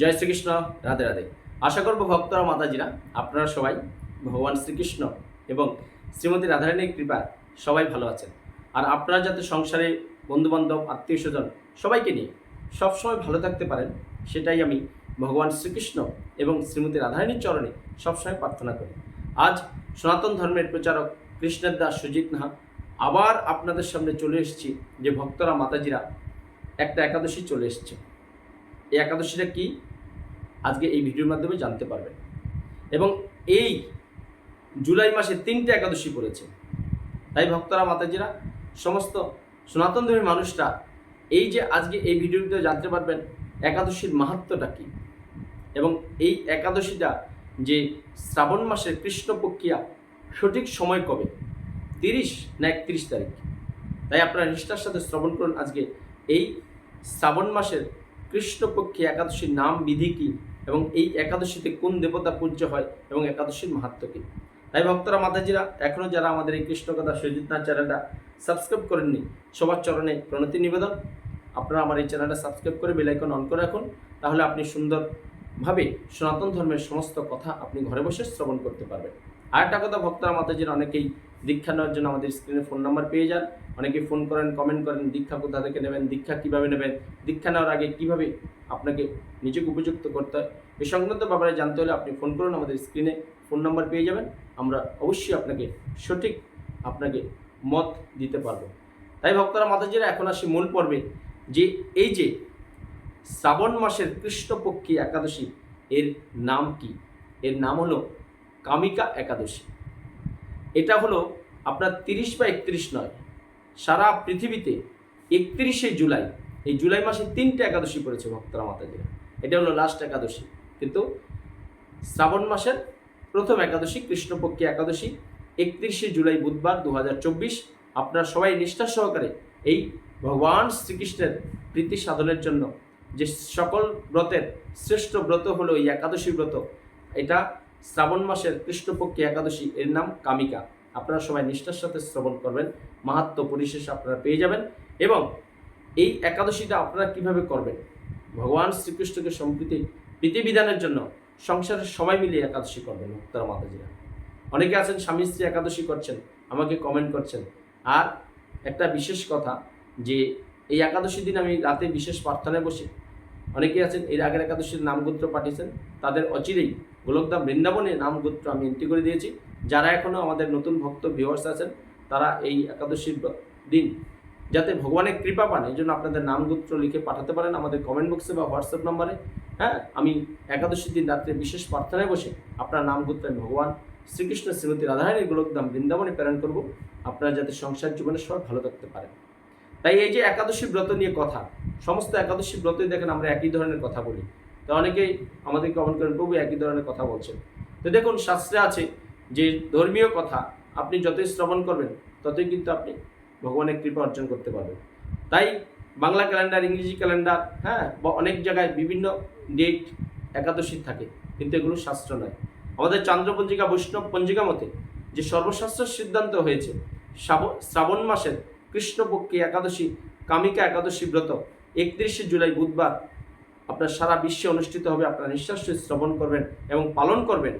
জয় শ্রীকৃষ্ণ, রাধে রাধে। আশা করব ভক্তরা, মাতাজিরা, আপনারা সবাই ভগবান শ্রীকৃষ্ণ এবং শ্রীমতী রাধারানীর কৃপা সবাই ভালো আছেন। আর আপনারা যাতে সংসারে বন্ধুবান্ধব আত্মীয় স্বজন সবাইকে নিয়ে সবসময় ভালো থাকতে পারেন, সেটাই আমি ভগবান শ্রীকৃষ্ণ এবং শ্রীমতী রাধারানীর চরণে সবসময় প্রার্থনা করি। আজ সনাতন ধর্মের প্রচারক কৃষ্ণের দাস সুজিত নাহা আবার আপনাদের সামনে চলে এসেছি যে ভক্তরা, মাতাজিরা একটা একাদশী চলে এসছে। এই একাদশীটা কি? আজকে এই ভিডিওর মাধ্যমে জানতে পারবেন। এবং এই জুলাই মাসে তিনটে একাদশী পড়েছে। তাই ভক্তরা, মাতাজিরা, সমস্ত সনাতন ধর্মী মানুষরা এই যে আজকে এই ভিডিওতে জানতে পারবেন একাদশীর মাহাত্ম্যটা কী। এবং এই একাদশীটা যে শ্রাবণ মাসের কৃষ্ণপক্ষিয়া সঠিক সময় কবে? তিরিশ না একত্রিশ তারিখ? তাই আপনারা নিষ্ঠার সাথে শ্রবণ করুন আজকে এই শ্রাবণ মাসের কৃষ্ণপক্ষী একাদশীর নাম, বিধি কী? এবং এই একাদশীতে কোন দেবতা পূজ্য হয় এবং একাদশীর মাহাত্ম কী? তাই ভক্তরা, মাতাজিরা এখনও যারা আমাদের এই কৃষ্ণকথা সজিতনাথ চ্যানেলটা সাবস্ক্রাইব করেননি, সবার চরণে প্রণতি নিবেদন। আপনারা আমার এই চ্যানেলটা সাবস্ক্রাইব করে বেলাইকন অন করে রাখুন। তাহলে আপনি সুন্দরভাবে সনাতন ধর্মের সমস্ত কথা আপনি ঘরে বসে শ্রবণ করতে পারবেন। আর একটা কথা, ভক্তরা, মাতাজিরা, অনেকেই দীক্ষা নেওয়ার জন্য আমাদের স্ক্রিনে ফোন নাম্বার পেয়ে যান। অনেকে ফোন করেন, কমেন্ট করেন, দীক্ষা কোথা থেকে নেবেন, দীক্ষা কীভাবে নেবেন, দীক্ষা নেওয়ার আগে কীভাবে আপনাকে নিজেকে উপযুক্ত করতে হয়। এই সংক্রান্ত ব্যাপারে জানতে হলে আপনি ফোন করুন, আমাদের স্ক্রিনে ফোন নাম্বার পেয়ে যাবেন। আমরা অবশ্যই আপনাকে সঠিক, আপনাকে মত দিতে পারব। তাই ভক্তরা, মাতাজিরা, এখন আসি মূল পর্বে। যে এই যে শ্রাবণ মাসের কৃষ্ণপক্ষী একাদশী, এর নাম কি? এর নাম হলো কামিকা একাদশী। এটা হলো আপনার তিরিশ বা একত্রিশ নয়, সারা পৃথিবীতে একত্রিশে জুলাই, এই জুলাই মাসে তিনটে একাদশী পড়েছে ভক্তরা, মাতাজিরা। এটা হলো লাস্ট একাদশী। কিন্তু শ্রাবণ মাসের প্রথম একাদশী, কৃষ্ণপক্ষী একাদশী, একত্রিশে জুলাই বুধবার দু হাজার চব্বিশ। আপনারা সবাই নিষ্ঠা সহকারে এই ভগবান শ্রীকৃষ্ণের প্রীতি সাধনের জন্য যে সকল ব্রতের শ্রেষ্ঠ ব্রত হলো এই একাদশী ব্রত, এটা শ্রাবণ মাসের কৃষ্ণপক্ষী একাদশী এর নাম কামিকা। আপনারা সবাই নিষ্ঠার সাথে শ্রবণ করবেন, মাহাত্ম পরিশেষ আপনারা পেয়ে যাবেন এবং এই একাদশীটা আপনারা কীভাবে করবেন? ভগবান শ্রীকৃষ্ণকে সম্প্রীতি প্রীতিবিধানের জন্য সংসারের সবাই মিলে একাদশী করবেন ভক্তরা মাতাজিরা। অনেকে আছেন, স্বামী স্ত্রী একাদশী করছেন, আমাকে কমেন্ট করছেন। আর একটা বিশেষ কথা যে, এই একাদশী দিন আমি রাতে বিশেষ প্রার্থনায় বসি। অনেকে আছেন, এর আগের একাদশীর নামগোত্র পাঠিয়েছেন, তাদের অচিরেই গোলকধাম বৃন্দাবনে নামগোত্র আমি এন্ট্রি করে দিয়েছি। যারা এখনও আমাদের নতুন ভক্ত ভিউয়ার্স আছেন, তারা এই একাদশীর দিন যাতে ভগবানের কৃপা পান, এই জন্য আপনাদের নামগোত্র লিখে পাঠাতে পারেন আমাদের কমেন্ট বক্সে বা হোয়াটসঅ্যাপ নম্বরে হ্যাঁ আমি একাদশীর দিন রাত্রে বিশেষ প্রার্থনায় বসে আপনার নামগোত্রে আমি ভগবান শ্রীকৃষ্ণ, শ্রীমতী রাধারানীর গোলকধাম বৃন্দাবনে প্রেরণ করব। আপনারা যাতে সংসার জীবনে সবাই ভালো থাকতে পারেন তাই এই যে একাদশী ব্রত নিয়ে কথা, সমস্ত একাদশী ব্রতই দেখেন আমরা একই ধরনের কথা বলি। তো অনেকেই আমাদের কমেন্ট করেন, প্রভু একই ধরনের কথা বলছেন। তো দেখুন, শাস্ত্রে আছে যে ধর্মীয় কথা আপনি যতই শ্রবণ করবেন, ততই কিন্তু আপনি ভগবানের কৃপা অর্জন করতে পারবেন। তাই বাংলা ক্যালেন্ডার, ইংরেজি ক্যালেন্ডার হ্যাঁ বা অনেক জায়গায় বিভিন্ন ডেট একাদশী থাকে, কিন্তু এগুলো শাস্ত্র নয়। আমাদের চান্দ্রপঞ্জিকা, বৈষ্ণব পঞ্জিকা মতে যে সর্বশাস্ত্র সিদ্ধান্ত হয়েছে, শ্রাব- শ্রাবণ মাসের কৃষ্ণপক্ষে একাদশী, কামিকা একাদশী ব্রত, একত্রিশে জুলাই বুধবার আপনার সারা বিশ্বে অনুষ্ঠিত হবে, আপনারা নিঃশ্বাস শ্রবণ করবেন এবং পালন করবেন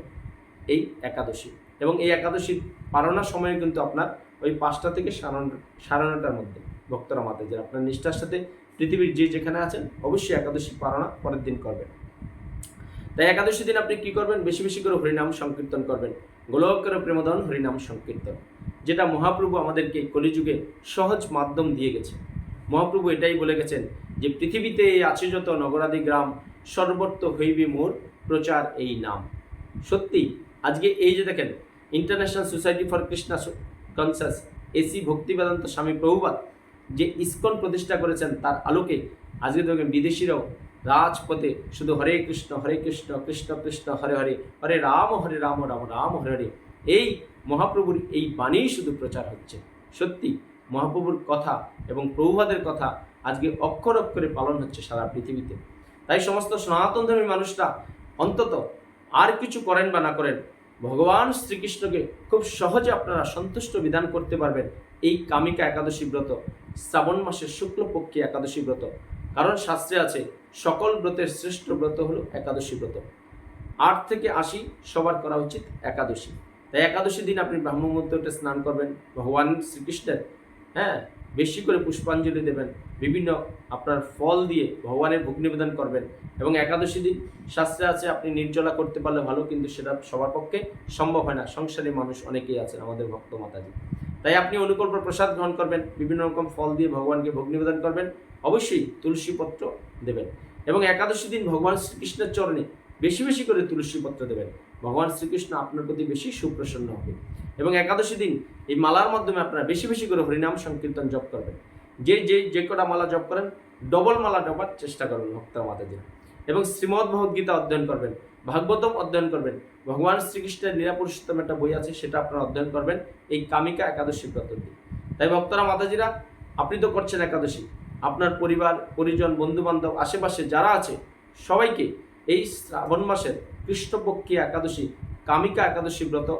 এই একাদশী। এবং এই একাদশীর পালনার সময় কিন্তু আপনার ওই পাঁচটা থেকে সাড়ে নটার মধ্যে। ভক্তরা মাতে যে আপনার নিষ্ঠার সাথে পৃথিবীর যে যেখানে আছেন, অবশ্যই একাদশী পালনা পরের দিন করবেন। তাই একাদশী দিন আপনি কি করবেন? বেশি বেশি করে হরিনাম সংকীর্তন করবেন। গোলকের প্রেমদন, হরিনাম সংকীর্তন। যেটা মহাপ্রভু আমাদেরকে কলিযুগে সহজ মাধ্যম দিয়ে গেছে। মহাপ্রভু এটাই বলে গেছেন যে, পৃথিবীতে আছে যত নগরাদি গ্রাম, সর্বত্র হইবে মোর প্রচার এই নাম। সত্যি, আজকে এই যে দেখেন, international society for Krishna conscious, AC Bhaktivedanta Swami Prabhupada যে ইস্কন প্রতিষ্ঠা করেছেন তার আলোকে আজকে দেখবেন বিদেশিরাও রাজপথে শুধু হরে কৃষ্ণ হরে কৃষ্ণ কৃষ্ণ কৃষ্ণ, হরে হরে হরে রাম হরে রাম রাম রাম, হরে হরে। এই মহাপ্রভুর এই বাণী শুধু প্রচার হচ্ছে। সত্যি, মহাপ্রভুর কথা এবং প্রভুবাদের কথা আজকে অক্ষর অক্ষরে পালন হচ্ছে সারা পৃথিবীতে। তাই সমস্ত সনাতন ধর্মী মানুষরা অন্তত আর কিছু করেন বা না করেন, ভগবান শ্রীকৃষ্ণকে খুব সহজে আপনারা সন্তুষ্ট বিধান করতে পারবেন। এই কামিকা একাদশী ব্রত, শ্রাবণ মাসের শুক্লপক্ষে একাদশী ব্রত। কারণ শাস্ত্রে আছে, সকল ব্রতের শ্রেষ্ঠ ব্রত হলো একাদশী ব্রত। আট থেকে আশি সবার করা উচিত একাদশী। তাই একাদশী দিন আপনি ব্রাহ্মমূর্তে স্নান করবেন, ভগবান শ্রীকৃষ্ণের হ্যাঁ বেশি করে পুষ্পাঞ্জলি দেবেন, বিভিন্ন আপনার ফল দিয়ে ভগবানের ভোগ নিবেদন করবেন এবং একাদশী দিন শাস্ত্রে আছে, আপনি নির্জলা করতে পারলে ভালো, কিন্তু সেটা সবার পক্ষে সম্ভব হয় না। সংসারী মানুষ অনেকেই আছেন, আমাদের ভক্ত মাতাজি। তাই আপনি অনুকল্প প্রসাদ গ্রহণ করবেন, বিভিন্ন রকম ফল দিয়ে ভগবানকে ভোগ নিবেদন করবেন, অবশ্যই তুলসী পত্র দেবেন এবং একাদশী দিন ভগবান শ্রীকৃষ্ণের চরণে বেশি বেশি করে তুলসী পত্র দেবেন। ভগবান শ্রীকৃষ্ণ আপনার প্রতি বেশি সুপ্রসন্ন হবে এবং একাদশী দিন এই মালার মাধ্যমে আপনারা বেশি বেশি করে হরিনাম সংকীর্তন জপ করবেন। যে যে যে কটা মালা জপ করেন, ডবল মালা জপার চেষ্টা করবেন ভক্তরা মাতাজিরা এবং শ্রীমদ্ ভগবদ্গীতা অধ্যয়ন করবেন। ভাগবতম অধ্যয়ন করবেন। ভগবান শ্রীকৃষ্ণের নিরাপুরুষোত্তম একটা বই আছে, সেটা আপনারা অধ্যয়ন করবেন, এই কামিকা একাদশী ব্রত দিয়ে তাই ভক্তরা, মাতাজিরা, আপনি তো করছেন একাদশী। আপনার পরিবার, পরিজন বন্ধু বান্ধব আশেপাশে যারা আছে, সবাইকে এই শ্রাবণ মাসের কৃষ্ণপক্ষী একাদশী, কামিকা একাদশী ব্রত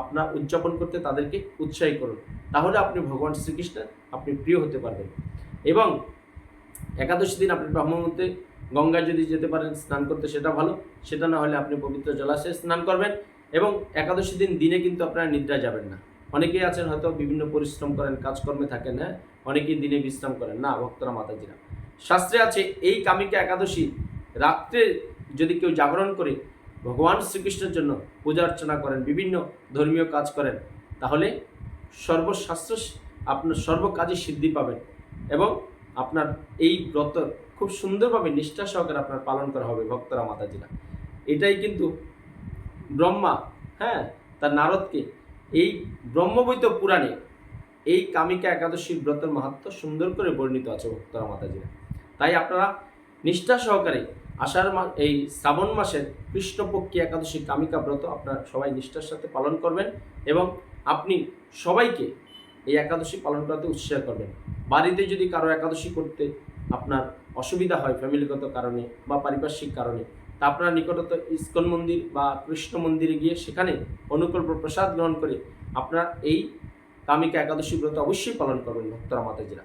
আপনার উদযাপন করতে তাদেরকে উৎসাহী করুন। তাহলে আপনি ভগবান শ্রীকৃষ্ণের আপনি প্রিয় হতে পারবেন। এবং একাদশী দিন আপনি ব্রহ্মমূর্তে গঙ্গায় যদি যেতে পারেন, স্নান করতে সেটা ভালো। সেটা না হলে আপনি পবিত্র জলাশয়ে স্নান করবেন এবং একাদশী দিন দিনে কিন্তু আপনারা নিদ্রা যাবেন না। অনেকেই আছেন হয়তো বিভিন্ন পরিশ্রম করেন, কাজকর্মে থাকেন হ্যাঁ? অনেকেই দিনে বিশ্রাম করেন। না, ভক্তরা মাতাজিরা। শাস্ত্রে আছে, এই কামিকা একাদশী রাত্রে যদি কেউ জাগরণ করে, ভগবান শ্রীকৃষ্ণের জন্য পূজা অর্চনা করেন, বিভিন্ন ধর্মীয় কাজ করেন, তাহলে সর্বশাস্ত্র আপনার সর্বকাজে সিদ্ধি পাবেন এবং আপনার এই ব্রত খুব সুন্দরভাবে নিষ্ঠা সহকারে আপনার পালন করা হবে ভক্তরা, মাতাজিরা। এটাই কিন্তু ব্রহ্মা হ্যাঁ তার নারদকে এই ব্রহ্মবৈত পুরাণে এই কামিকা একাদশীর ব্রতের মাহাত্ম সুন্দর করে বর্ণিত আছে ভক্তরা, মাতাজিরা। তাই আপনারা নিষ্ঠা সহকারে আষাঢ় মাস এই শ্রাবণ মাসের কৃষ্ণপক্ষী একাদশী কামিকা ব্রত আপনারা সবাই নিষ্ঠার সাথে পালন করবেন এবং আপনি সবাইকে এই একাদশী পালন করতে উৎসাহ করবেন। বাড়িতে যদি কারও একাদশী করতে আপনার অসুবিধা হয় ফ্যামিলিগত কারণে বা পারিপার্শ্বিক কারণে, তা আপনারা নিকটত ইস্কন মন্দির বা কৃষ্ণ মন্দিরে গিয়ে সেখানে অনুকল্প প্রসাদ গ্রহণ করে আপনার এই কামিকা একাদশী ব্রত অবশ্যই পালন করবেন ভক্তরা মাতাজিরা।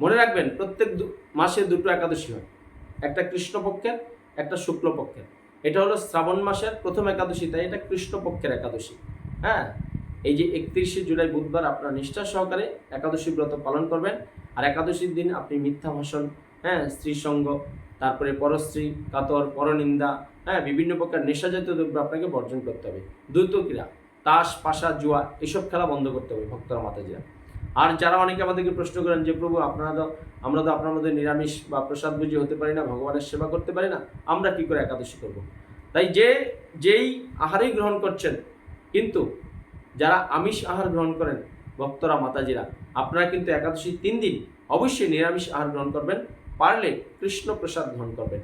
মনে রাখবেন, প্রত্যেক মাসে দুটো একাদশী হয়। একটা কৃষ্ণপক্ষের, একটা শুক্লপক্ষের। এটা হলো শ্রাবণ মাসের প্রথম একাদশী, তাই এটা কৃষ্ণপক্ষের একাদশী। হ্যাঁ? এই যে একত্রিশে জুলাই বুধবার আপনার নিষ্ঠা সহকারে একাদশী ব্রত পালন করবেন। আর একাদশীর দিন আপনি মিথ্যা ভাষণ হ্যাঁ স্ত্রী সঙ্গ, তারপরে পরশ্রী, কাতর, পরনিন্দা হ্যাঁ বিভিন্ন প্রকার নেশাজাতীয় দ্রব্য আপনাকে বর্জন করতে হবে। দ্রুত ক্রীড়া তাস, পাশা, জুয়া, এসব খেলা বন্ধ করতে হবে ভক্তরা, মাতাজিরা। আর যারা অনেকে আমাদেরকে প্রশ্ন করেন যে, প্রভু, আপনারা তো, আমরা তো আপনার মধ্যে নিরামিষ বা প্রসাদ বুঝি হতে পারি না, ভগবানের সেবা করতে পারি না, আমরা কি করে একাদশী করব? তাই যে, যেই আহারই গ্রহণ করছেন, কিন্তু যারা আমিষ আহার গ্রহণ করেন ভক্তরা মাতাজিরা, আপনারা কিন্তু একাদশী তিন দিন অবশ্যই নিরামিষ আহার গ্রহণ করবেন, পারলে কৃষ্ণ প্রসাদ গ্রহণ করবেন।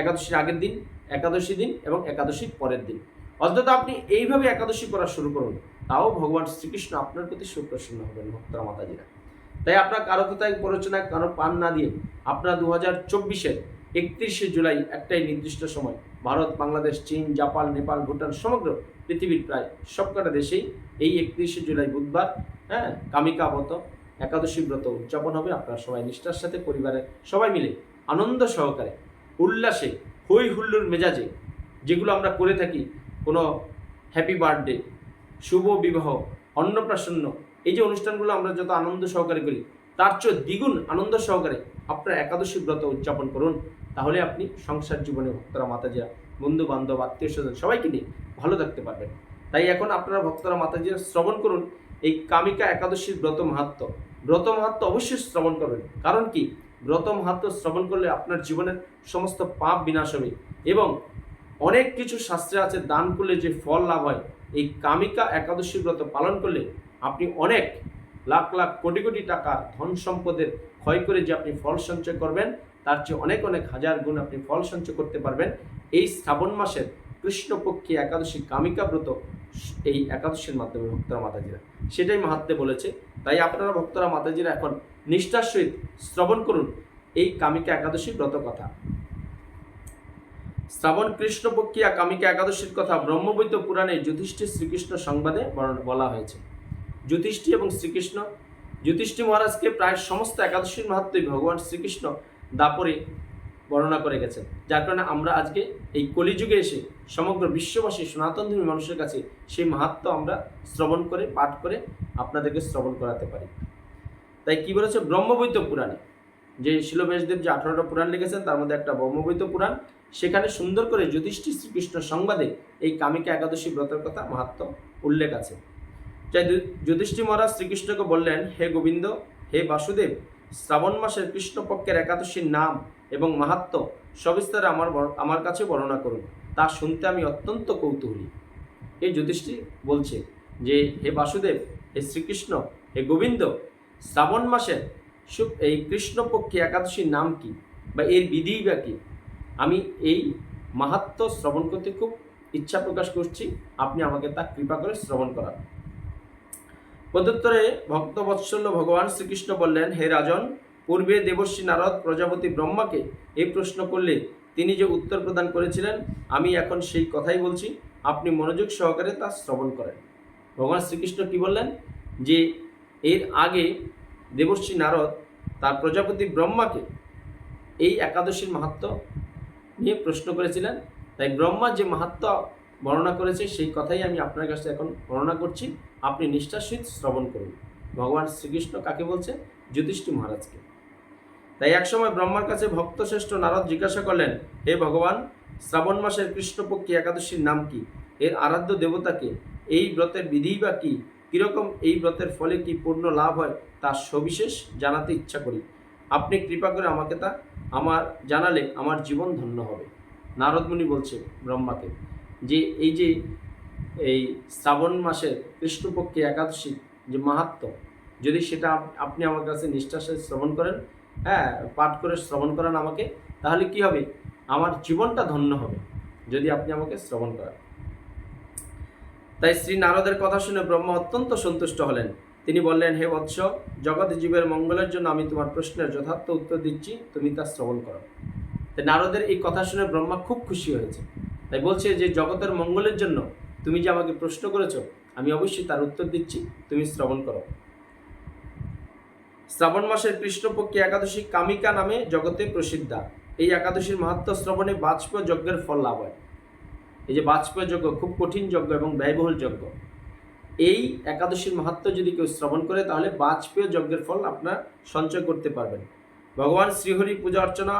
একাদশীর আগের দিন, একাদশী দিন এবং একাদশীর পরের দিন। অন্তত আপনি এইভাবে একাদশী করা শুরু করুন, তাও ভগবান শ্রীকৃষ্ণ আপনার প্রতি সুপ্রসন্ন হবেন ভক্তরা মাতাজিরা। তাই আপনার কারও কথায় প্ররোচনায় কারও পান না দিয়ে আপনার দু হাজার চব্বিশের একত্রিশে জুলাই একটাই নির্দিষ্ট সময় ভারত, বাংলাদেশ, চীন, জাপান, নেপাল, ভুটান, সমগ্র পৃথিবীর প্রায় সবকটা দেশেই এই একত্রিশে জুলাই বুধবার হ্যাঁ কামিকা ব্রত, একাদশী ব্রত উদযাপন হবে। আপনারা সবাই নিষ্ঠার সাথে পরিবারের সবাই মিলে আনন্দ সহকারে, উল্লাসে হই হুল্লুর মেজাজে যেগুলো আমরা করে থাকি, কোনো হ্যাপি বার্থডে শুভ বিবাহ, অন্নপ্রাশন্ন, এই যে অনুষ্ঠানগুলো আমরা যত আনন্দ সহকারে করি, তার চেয়ে দ্বিগুণ আনন্দ সহকারে আপনার একাদশী ব্রত উদযাপন করুন। তাহলে আপনি সংসার জীবনে ভক্তরা, মাতাজিরা বন্ধু বান্ধব আত্মীয় স্বজন সবাইকে নিয়ে ভালো থাকতে পারবেন। তাই এখন আপনারা ভক্তরা, মাতাজিরা শ্রবণ করুন। এই কামিকা একাদশীর ব্রত মাহাত্ম ব্রত মাহাত্ম অবশ্যই শ্রবণ করবেন। কারণ কি? ব্রত মাহাত্ম শ্রবণ করলে আপনার জীবনের সমস্ত পাপ বিনাশ হবে এবং অনেক কিছু শাস্ত্রে আছে, দান করলে যে ফল লাভ হয়, এই কামিকা একাদশী ব্রত পালন করলে আপনি অনেক লাখ লাখ কোটি কোটি টাকা ধন সম্পদের ক্ষয় করে যে আপনি ফল সঞ্চয় করবেন, তার চেয়ে অনেক অনেক হাজার গুণ আপনি ফল সঞ্চয় করতে পারবেন। এই শ্রাবণ মাসের কৃষ্ণপক্ষী একাদশী কামিকা ব্রত এই একাদশীর মাধ্যমে ভক্তরা মাতাজিরা। সেটাই মাহাত্মে বলেছে। তাই আপনারা ভক্তরা মাতাজিরা এখন নিষ্ঠার সহিত শ্রবণ করুন। এই কামিকা একাদশী ব্রত কথা। শ্রাবণ কৃষ্ণপক্ষিয়া কামিকা একাদশীর কথা ব্রহ্মবৈত পুরাণে যুধিষ্ঠির শ্রীকৃষ্ণ সংবাদে বলা হয়েছে। যুধিষ্ঠি এবং শ্রীকৃষ্ণ যুধিষ্ঠি মহারাজকে প্রায় সমস্ত একাদশীর মাহাত্মে ভগবান শ্রীকৃষ্ণ দাপরে বর্ণনা করে গেছেন। যার কারণে আমরা আজকে এই কলিযুগে এসে সমগ্র বিশ্ববাসী সনাতনধর্মী মানুষের কাছে সেই মাহাত্ম আমরা শ্রবণ করে, পাঠ করে আপনাদেরকে শ্রবণ করাতে পারি। তাই কি বলেছে? ব্রহ্মবৈত পুরাণে। যে শিলবেশদেব যে আঠারোটা পুরাণ লিখেছেন, তার মধ্যে একটা ব্রহ্মবৈত পুরাণ। সেখানে সুন্দর করে যুধিষ্ঠির শ্রীকৃষ্ণ সংবাদে এই কামিকা একাদশী ব্রতের কথা মাহাত্ম উল্লেখ আছে। যাই যুধিষ্ঠির মহারাজ শ্রীকৃষ্ণকে বললেন, হে গোবিন্দ, হে বাসুদেব শ্রাবণ মাসের কৃষ্ণপক্ষের একাদশীর নাম এবং মাহাত্ম সবিস্তারে আমার আমার কাছে বর্ণনা করুন। তা শুনতে আমি অত্যন্ত কৌতূহলী। এই যুধিষ্ঠির বলছে যে, হে বাসুদেব, হে শ্রীকৃষ্ণ, হে গোবিন্দ, শ্রাবণ মাসের এই কৃষ্ণপক্ষী একাদশীর নাম কি বা এর বিধি বা কি? আমি এই মাহাত্ম শ্রবণ করতে খুব ইচ্ছা প্রকাশ করছি। আপনি আমাকে তা কৃপা করে শ্রবণ করান। প্রত্যুত্তরে ভক্তবৎসল্য ভগবান শ্রীকৃষ্ণ বললেন, হে রাজন, পূর্বে দেবশ্রী নারদ প্রজাপতি ব্রহ্মাকে এই প্রশ্ন করলে তিনি যে উত্তর প্রদান করেছিলেন, আমি এখন সেই কথাই বলছি। আপনি মনোযোগ সহকারে তা শ্রবণ করেন। ভগবান শ্রীকৃষ্ণ কি বললেন? যে এর আগে দেবশ্রী নারদ তার প্রজাপতি ব্রহ্মাকে এই একাদশীর মাহাত্ম নিয়ে প্রশ্ন করেছিলেন। তাই ব্রহ্মা যে মাহাত্ম বর্ণনা করেছে, সেই কথাই আমি আপনার কাছে এখন বর্ণনা করছি। আপনি নিষ্ঠার শ্রবণ করুন। ভগবান শ্রীকৃষ্ণ কাকে বলছে? যুধিষ্ঠি মহারাজকে। তাই একসময় ব্রহ্মার কাছে ভক্তশ্রেষ্ঠ নারদ জিজ্ঞাসা করলেন, হে ভগবান, শ্রাবণ মাসের কৃষ্ণপক্ষী একাদশীর নাম কি? এর আরাধ্য দেবতাকে এই ব্রতের বিধি বা কী? কীরকম এই ব্রতের ফলে কি পূর্ণ লাভ হয় তার সবিশেষ জানাতে ইচ্ছা করি। আপনি কৃপা করে আমাকে তা আমার জানালে আমার জীবন ধন্য হবে। নারদমুনি বলছে ব্রহ্মাকে যে এই যে, এই শ্রাবণ মাসের কৃষ্ণপক্ষে একাদশী যে মাহাত্ম, যদি সেটা আপনি আমার কাছে নিষ্ঠার সাথে শ্রবণ করেন হ্যাঁ পাঠ করে শ্রবণ করেন আমাকে, তাহলে কি হবে? আমার জীবনটা ধন্য হবে, যদি আপনি আমাকে শ্রবণ করেন। তাই শ্রী নারদের কথা শুনে ব্রহ্মা অত্যন্ত সন্তুষ্ট হলেন। তিনি বললেন, হে বৎস, জগৎ জীবের মঙ্গলের জন্য আমি তোমার প্রশ্নের যথার্থ উত্তর দিচ্ছি, তুমি তা শ্রবণ করো। তাই নারদের এই কথা শুনে ব্রহ্মা খুব খুশি হয়েছে। তাই বলছে যে জগতের মঙ্গলের জন্য তুমি যে আমাকে প্রশ্ন করেছ, আমি অবশ্যই তার উত্তর দিচ্ছি, তুমি শ্রবণ করো। শ্রাবণ মাসের কৃষ্ণপক্ষী একাদশী কামিকা নামে জগতে প্রসিদ্ধা। এই একাদশীর মাহাত্ম শ্রবণে বাজপেয় যজ্ঞের ফল লাভ হয়। এই যে বাজপেয় যজ্ঞ খুব কঠিন যজ্ঞ এবং ব্যয়বহুল যজ্ঞ। এই একাদশীর মাহাত্ম যদি কেউ শ্রবণ করে, তাহলে বাজপেয় যজ্ঞের ফল আপনার সঞ্চয় করতে পারবেন। ভগবান শ্রীহরি পূজা অর্চনা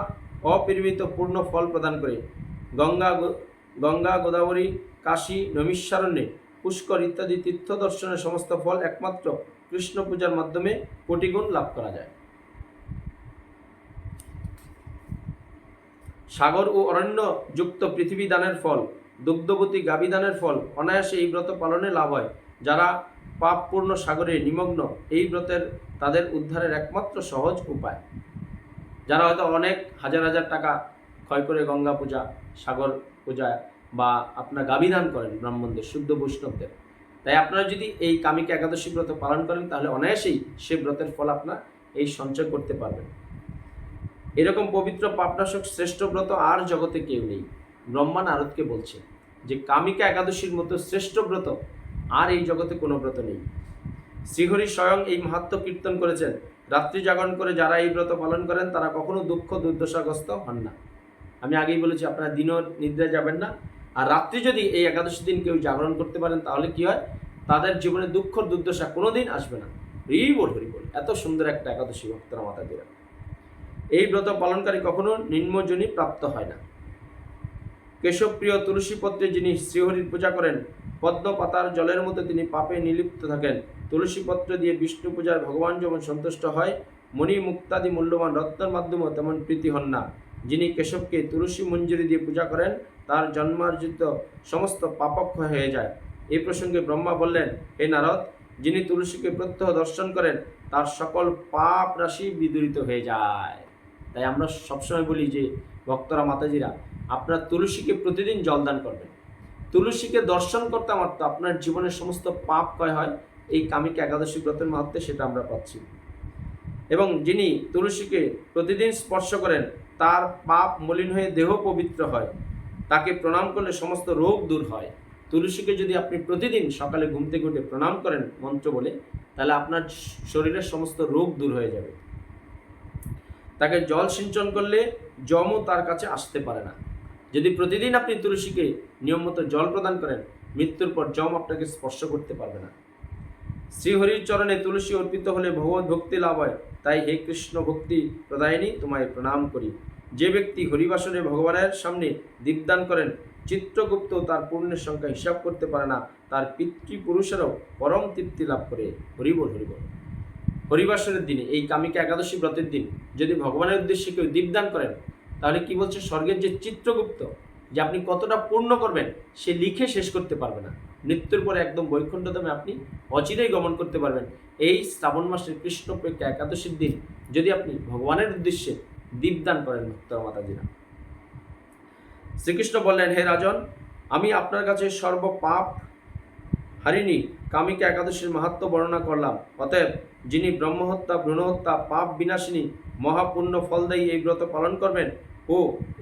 অপরিমিত পূর্ণ ফল প্রদান করে গঙ্গা গঙ্গা, গোদাবরী, কাশী নৈমিষারণ্যে পুষ্কর ইত্যাদি তীর্থ দর্শনের সমস্ত ফল একমাত্র কৃষ্ণ পূজার মাধ্যমে কোটিগুণ লাভ করা যায়। সাগর ও অরণ্য যুক্ত পৃথিবী দানের ফল, দুগ্ধবতী গাভী দানের ফল অনায়াসে এই ব্রত পালনে লাভ হয়। যারা পাপপূর্ণ সাগরে নিমগ্ন এই ব্রতের তাদের উদ্ধারের একমাত্র সহজ উপায়। যারা হয়তো অনেক হাজার হাজার টাকা ক্ষয় করে গঙ্গা পূজা, সাগর পূজা বা আপনার গাভীদান করেন ব্রাহ্মণদের, শুদ্ধ বৈষ্ণবদের। তাই আপনারা যদি এই কামিকা একাদশী ব্রত পালন করেন, তাহলে অনায়াসেই সে ব্রতের ফল আপনার এই সঞ্চয় করতে পারবেন। এরকম পবিত্র পাপনাশক শ্রেষ্ঠ ব্রত আর জগতে কেউ নেই। ব্রহ্মা নারদকে বলছে যে, কামিকা একাদশীর মতো শ্রেষ্ঠ ব্রত আর এই জগতে কোনো ব্রত নেই। শ্রীহরি স্বয়ং এই মাহাত্ম কীর্তন করেছেন। রাত্রি জাগরণ করে যারা এই ব্রত পালন করেন, তারা কখনো দুঃখ দুর্দশাগ্রস্ত হন না। আমি আগেই বলেছি, আপনারা দিনও নিদ্রায় যাবেন না। আর রাত্রি যদি এই একাদশী দিন কেউ জাগরণ করতে পারেন, তাহলে কি হয়? তাদের জীবনে দুঃখ, দুর্দশা কোনোদিন আসবে না। হরিবল হরিবল, এত সুন্দর একটা একাদশী ভক্তরা মাতা দেরা এই ব্রত পালনকারী কখনো নিম্নজনী প্রাপ্ত হয় না। কেশবপ্রিয় তুলসীপত্রে যিনি শ্রীহরির পূজা করেন, পদ্ম পাতার জলের মতো তিনি পাপে নিলিপ্ত থাকেন। তুলসীপত্র দিয়ে বিষ্ণু পূজার ভগবান যেমন সন্তুষ্ট হয়, মণি মুক্তাদি মূল্যবান রত্নের মাধ্যমেও তেমন প্রীতি হন না। যিনি কেশবকে তুলসী মঞ্জুরি দিয়ে পূজা করেন, তার জন্মার্জিত সমস্ত পাপক্ষয় হয়ে যায়। এই প্রসঙ্গে ব্রহ্মা বললেন, হে নারদ, যিনি তুলসীকে প্রত্যহ দর্শন করেন, তার সকল পাপ রাশি বিদূরিত হয়ে যায়। তাই আমরা সবসময় বলি যে, ভক্তরা, মাতাজিরা, আপনার তুলসীকে প্রতিদিন জলদান করবেন। তুলসীকে দর্শন করতে মাত্র আপনার জীবনের সমস্ত পাপ ক্ষয় হয়। এই কামিকা একাদশী ব্রতের মাহাত্মে সেটা আমরা পাচ্ছি। এবং যিনি তুলসীকে প্রতিদিন স্পর্শ করেন তার পাপ মলিন হয়ে দেহ পবিত্র হয়। তাকে প্রণাম করলে সমস্ত রোগ দূর হয়। তুলসীকে যদি আপনি প্রতিদিন সকালে ঘুম থেকে উঠে প্রণাম করেন মন্ত্র বলে, তাহলে আপনার শরীরের সমস্ত রোগ দূর হয়ে যাবে। তাকে জল সিঞ্চন করলে যমও তার কাছে আসতে পারে না। যদি প্রতিদিন আপনি তুলসীকে নিয়ম মতো জল প্রদান করেন, মৃত্যুর পর যম আপনাকে স্পর্শ করতে পারবে না। শ্রীহরির চরণে তুলসী অর্পিত হলে ভগবত ভক্তি লাভ হয়। তাই হে কৃষ্ণ ভক্তি প্রদায়িনী, তোমায় প্রণাম করি। যে ব্যক্তি হরিবাসনে ভগবানের সামনে দীপদান করেন, চিত্রগুপ্ত তার পুণ্যের সংখ্যা হিসাব করতে পারে না, তার পিতৃপুরুষেরও পরম তৃপ্তি লাভ করে। হরিবল হরিবল হরিবাসনের দিনে এই কামিকা একাদশী ব্রতের দিন যদি ভগবানের উদ্দেশ্যে কেউ দীপদান করেন, তাহলে কি বলছে স্বর্গের যে চিত্রগুপ্ত, যে আপনি কতটা পূর্ণ করবেন, সে লিখে শেষ করতে পারবে না। মৃত্যুর পরে একদম বৈকুণ্ঠধামে আপনি অচিরেই গমন করতে পারবেন। এই শ্রাবণ মাসের কৃষ্ণপেক্ষা একাদশীর দিন যদি আপনি ভগবানের উদ্দেশ্যে দীপদান করেন ভক্তরা মাতাজিরা। শ্রীকৃষ্ণ বললেন, হে রাজন, আমি আপনার কাছে সর্বপাপ হারিনি কামিকা একাদশীর মাহাত্ম বর্ণনা করলাম। অতএব যিনি ব্রহ্মহত্যা, ভ্রূণহত্যা, পাপ বিনাশিনী, মহাপুণ্য ফলদায়ী এই ব্রত পালন করবেন ও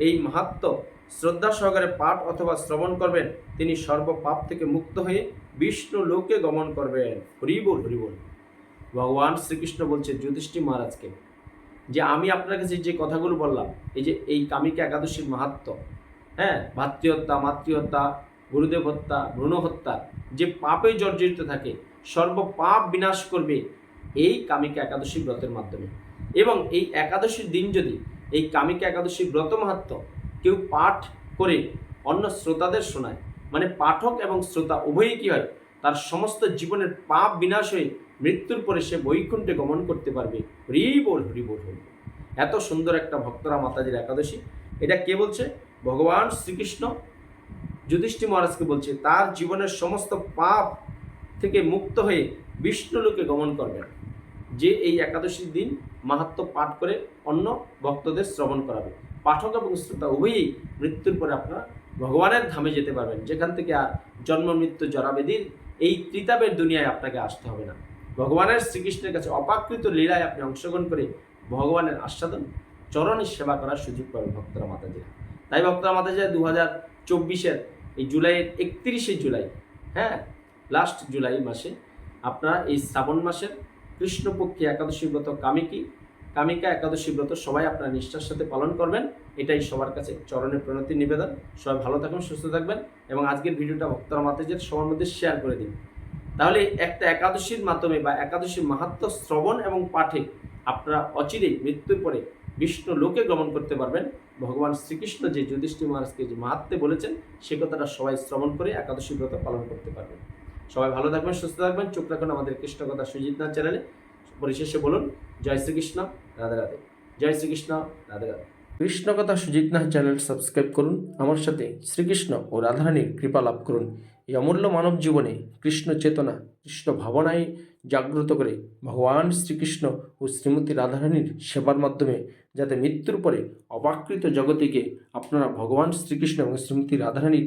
এই মাহাত্ম শ্রদ্ধা সহকারে পাঠ অথবা শ্রবণ করবেন, তিনি সর্বপাপ থেকে মুক্ত হয়ে বিষ্ণু লোকে গমন করবেন। হরিবল হরিবল ভগবান শ্রীকৃষ্ণ বলছে যুধিষ্ঠি মহারাজকে, যে আমি আপনার কাছে যে কথাগুলো বললাম, এই যে এই কামিকা একাদশীর মাহাত্ম হ্যাঁ ভাতৃহত্যা, মাতৃহত্যা গুরুদেব হত্যা ভ্রূণ হত্যা যে পাপে জর্জরিত থাকে, সর্বপাপ বিনাশ করবে এই কামিকা একাদশী ব্রতের মাধ্যমে। এবং এই একাদশীর দিন যদি এই কামিকা একাদশী ব্রত মাহাত্ম কেউ পাঠ করে অন্য শ্রোতাদের শোনায়। মানে পাঠক এবং শ্রোতা উভয়ই কী হয়, তার সমস্ত জীবনের পাপ বিনাশ হয়ে মৃত্যুর পরে সে বৈকুণ্ঠে গমন করতে পারবে। হরি বল হরি বল হরি। এত সুন্দর একটা ভক্তরা মাতাজির একাদশী। এটা কে বলছে? ভগবান শ্রীকৃষ্ণ। যুধিষ্ঠি মহারাজকে বলছে, তার জীবনের সমস্ত পাপ থেকে মুক্ত হয়ে বিষ্ণুলোকে গমন করবেন যে এই একাদশীর দিন মাহাত্ম পাঠ করে অন্য ভক্তদের শ্রবণ করাবে। পাঠক এবং শ্রোতা উভয়ই মৃত্যুর পরে আপনারা ভগবানের ধামে যেতে পারবেন। যেখান থেকে আর জন্ম, মৃত্যু, জরাবেদির এই ত্রিতাবের দুনিয়ায় আপনাকে আসতে হবে না। ভগবানের শ্রীকৃষ্ণের কাছে অপাকৃত লীলায় আপনি অংশগ্রহণ করে ভগবানের আস্বাদন চরণের সেবা করার সুযোগ পাবেন ভক্তরা মাতাজিরা। তাই ভক্তরা মাতাজিরা দু হাজার চব্বিশের এই জুলাইয়ের একত্রিশে জুলাই হ্যাঁ লাস্ট জুলাই মাসে আপনারা এই শ্রাবণ মাসের কৃষ্ণপক্ষী একাদশী ব্রত কামিকি কামিকা, একাদশী ব্রত সবাই আপনার নিষ্ঠার সাথে পালন করবেন। এটাই সবার কাছে চরণের প্রণতি নিবেদন। সবাই ভালো থাকবেন সুস্থ থাকবেন এবং আজকের ভিডিওটা ভক্তরা মাতাজির সবার মধ্যে শেয়ার করে দিন। তাহলে একটা একাদশীর মাধ্যমে বা একাদশীর মাহাত্ম শ্রবণ এবং পাঠে আপনারা অচিরেই মৃত্যুর পরে বিষ্ণু লোকে গমন করতে পারবেন। ভগবান শ্রীকৃষ্ণ যে যুধিষ্ঠি মহারাজকে যে মাহাত্মে বলেছেন, সে কথাটা সবাই শ্রবণ করে একাদশী ব্রত পালন করতে পারবেন। সবাই ভালো থাকবেন, সুস্থ থাকবেন। চোখ রাখুন আমাদের কৃষ্ণ কথা সুজিত চ্যানেলে। পরিশেষে বলুন, জয় শ্রীকৃষ্ণ, রাধে রাধে। জয় শ্রীকৃষ্ণ, রাধে রাধে। কৃষ্ণ কথা সুজিত নাথ চ্যানেল সাবস্ক্রাইব করুন, আমার সাথে শ্রীকৃষ্ণ ও রাধারানীর কৃপা লাভ করুন। এই অমূল্য মানব জীবনে কৃষ্ণ চেতনা, কৃষ্ণ ভাবনায় জাগ্রত করে ভগবান শ্রীকৃষ্ণ ও শ্রীমতী রাধারানীর সেবার মাধ্যমে যাতে মৃত্যুর পরে অবাকৃত জগতিকে আপনারা ভগবান শ্রীকৃষ্ণ এবং শ্রীমতী রাধারানীর